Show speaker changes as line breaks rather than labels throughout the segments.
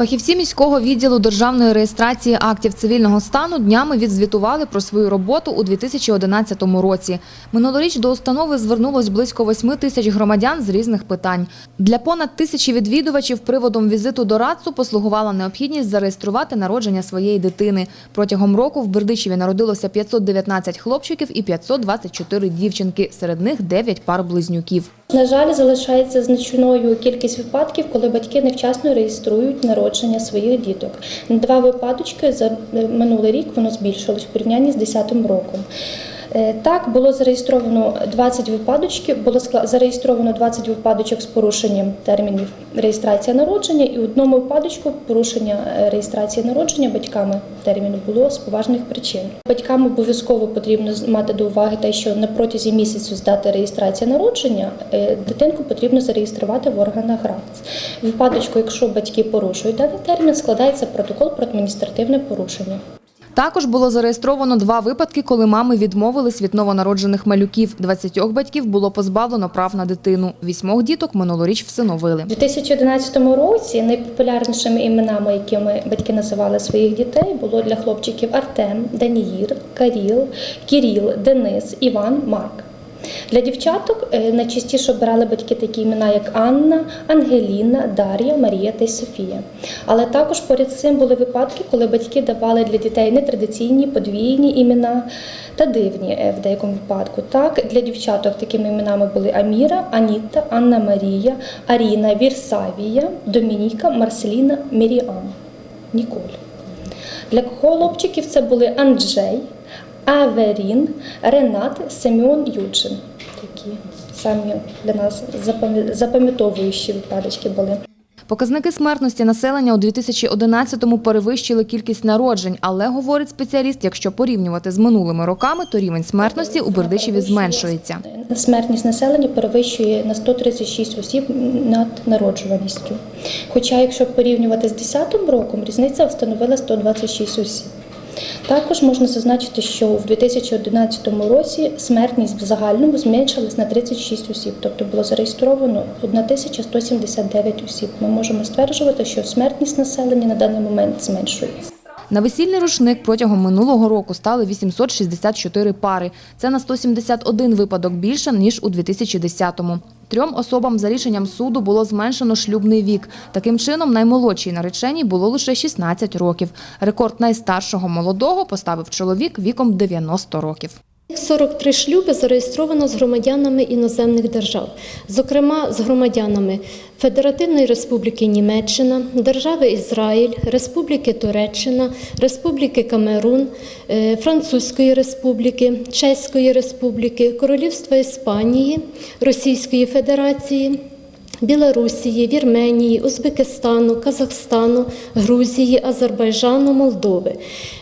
Фахівці міського відділу державної реєстрації актів цивільного стану днями відзвітували про свою роботу у 2011 році. Минулоріч до установи звернулось близько 8 тисяч громадян з різних питань. Для понад тисячі відвідувачів приводом візиту до Радцу послугувала необхідність зареєструвати народження своєї дитини. Протягом року в Бердичеві народилося 519 хлопчиків і 524 дівчинки, серед них 9 пар близнюків.
На жаль, залишається значною кількість випадків, коли батьки невчасно реєструють народження своїх діток. Два випадочки за минулий рік воно збільшилось в порівнянні з 2010 роком. Е, Так, було зареєстровано 20 випадочків, було зареєстровано 20 випадочок з порушенням термінів реєстрації народження, і в одному випадочку порушення е, реєстрації народження батьками терміну було з поважних причин. Батькам обов'язково потрібно мати до уваги те, що на протязі місяцю з дати реєстрації народження е, дитинку потрібно зареєструвати в органах РАЦ. Випадочку, якщо батьки порушують даний термін, складається протокол про адміністративне порушення.
Також було зареєстровано два випадки, коли мами відмовились від новонароджених малюків. 20 батьків було позбавлено прав на дитину. Вісьмох діток минулоріч всиновили.
У 2011 році найпопулярнішими іменами, якими батьки називали своїх дітей, було для хлопчиків Артем, Даніїр, Каріл, Кіріл, Денис, Іван, Марк. Для дівчаток е, найчастіше обирали батьки такі імена, як Анна, Ангеліна, Дар'я, Марія та Софія. Але також поряд з цим були випадки, коли батьки давали для дітей нетрадиційні подвійні імена та дивні е, в деякому випадку. Так, для дівчаток такими іменами були Аміра, Аніта, Анна Марія, Аріна, Вірсавія, Домініка, Марселіна, Міріам, Ніколь. Для хлопчиків це були Анджей, Аверін, Ренат, Семен Юджин. Такі самі для нас запам'я- запам'ятовуючі випадочки були.
Показники смертності населення у 2011-му перевищили кількість народжень, але, говорить спеціаліст, якщо порівнювати з минулими роками, то рівень смертності у Бердичеві зменшується.
Смертність населення перевищує на 136 осіб над народжуваністю. Хоча, якщо порівнювати з 2010 роком, різниця становила 126 осіб. Також можна зазначити, що в 2011 році смертність в загальному зменшилась на 36 осіб, тобто було зареєстровано 1179 осіб. Ми можемо стверджувати, що смертність населення на даний момент зменшується.
На весільний рушник протягом минулого року стали 864 пари. Це на 171 випадок більше, ніж у 2010-му. Трьом особам за рішенням суду було зменшено шлюбний вік. Таким чином, наймолодшій нареченій було лише 16 років. Рекорд найстаршого молодого поставив чоловік віком 90 років.
43 шлюби зареєстровано з громадянами іноземних держав, зокрема з громадянами Федеративної Республіки Німеччина, Держави Ізраїль, Республіки Туреччина, Республіки Камерун, е, Французької Республіки, Чеської Республіки, Королівства Іспанії, Російської Федерації. Білорусії, Вірменії, Узбекистану, Казахстану, Грузії, Азербайджану, Молдови.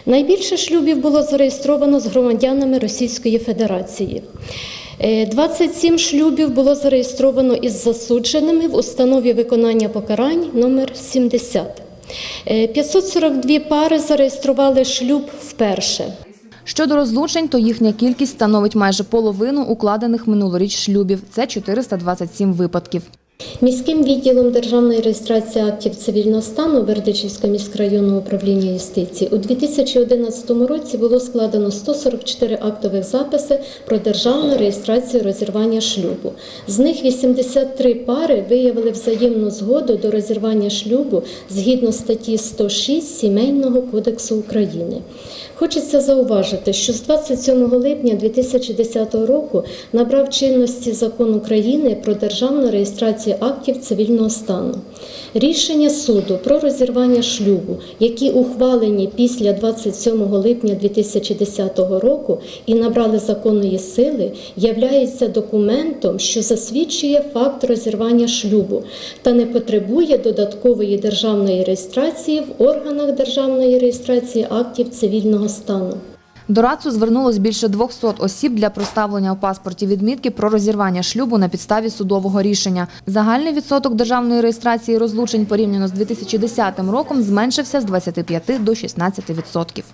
Найбільше шлюбів було зареєстровано з громадянами Російської Федерації. Е, 27 шлюбів було зареєстровано із засудженими в установі виконання покарань номер 70. Е, 542 пари зареєстрували шлюб вперше.
Щодо розлучень, то їхня кількість становить майже половину укладених минулоріч шлюбів. Це 427 випадків.
Міським відділом державної реєстрації актів цивільного стану Бердичівського міськрайонного управління юстиції у 2011 році було складено 144 актових записи про державну реєстрацію розірвання шлюбу. З них 83 пари виявили взаємну згоду до розірвання шлюбу згідно статті 106 Сімейного кодексу України. Хочеться зауважити, що з 27 липня 2010 року набрав чинності закон України про державну реєстрацію актів цивільного стану. Рішення суду про розірвання шлюбу, які ухвалені після 27 липня 2010 року і набрали законної сили, являються документом, що засвідчує факт розірвання шлюбу та не потребує додаткової державної реєстрації в органах державної реєстрації актів цивільного стану.
До РАЦу звернулось більше 200 осіб для проставлення у паспорті відмітки про розірвання шлюбу на підставі судового рішення. Загальний відсоток державної реєстрації розлучень порівняно з 2010 роком зменшився з 25 до 16 відсотків.